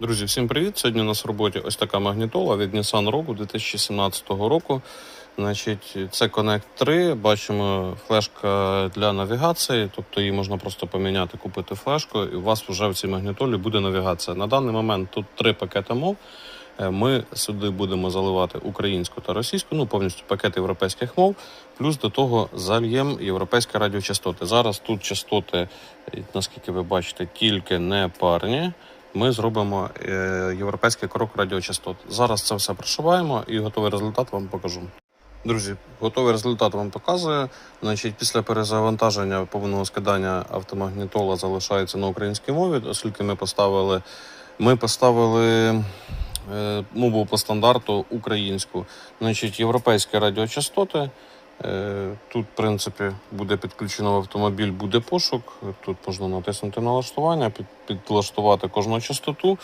Друзі, всім привіт! Сьогодні у нас в роботі ось така магнітола від Nissan Rogue 2017 року. Значить, це Connect 3. Бачимо флешка для навігації, тобто її можна просто поміняти, купити флешку, і у вас вже в цій магнітолі буде навігація. На даний момент тут три пакети мов. Е, Ми сюди будемо заливати українську та російську, ну повністю пакет європейських мов. Плюс до того зальємо європейські радіочастоти. Зараз тут частоти, е, наскільки ви бачите, тільки не парні ми зробимо е, європейський крок радіочастот. Зараз це все прошиваємо і готовий результат вам покажу. Друзі, готовий результат вам показую. Значить, після перезавантаження повного скидання автомагнітола залишається на українській мові, оскільки ми поставили, ми поставили е, мову по стандарту українську. Значить, європейські радіочастоти. Е, Тут, в принципі, буде підключено в автомобіль, буде пошук. Тут можна натиснути налаштування, під, підлаштувати кожну частоту.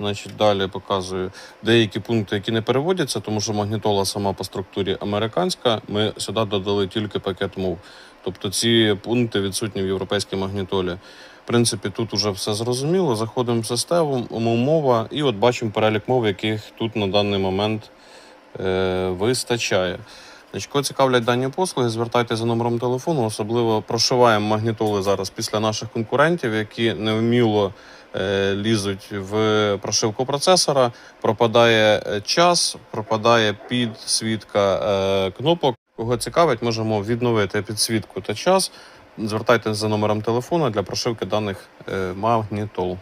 Значить, далі показую деякі пункти, які не переводяться, тому що магнітола сама по структурі американська. Ми сюди додали тільки пакет мов. Тобто ці пункти відсутні в європейській магнітолі. В принципі, тут уже все зрозуміло. Заходимо в систему, мова, і от бачимо перелік мов, яких тут на даний момент е, вистачає. Кого цікавлять дані послуги, звертайтеся за номером телефону. Особливо прошиваємо магнітоли зараз після наших конкурентів, які невміло е, лізуть в прошивку процесора. Пропадає е, час, пропадає підсвітка е, кнопок. Кого цікавить, можемо відновити підсвітку та час. Звертайтеся за номером телефону для прошивки даних магнітол.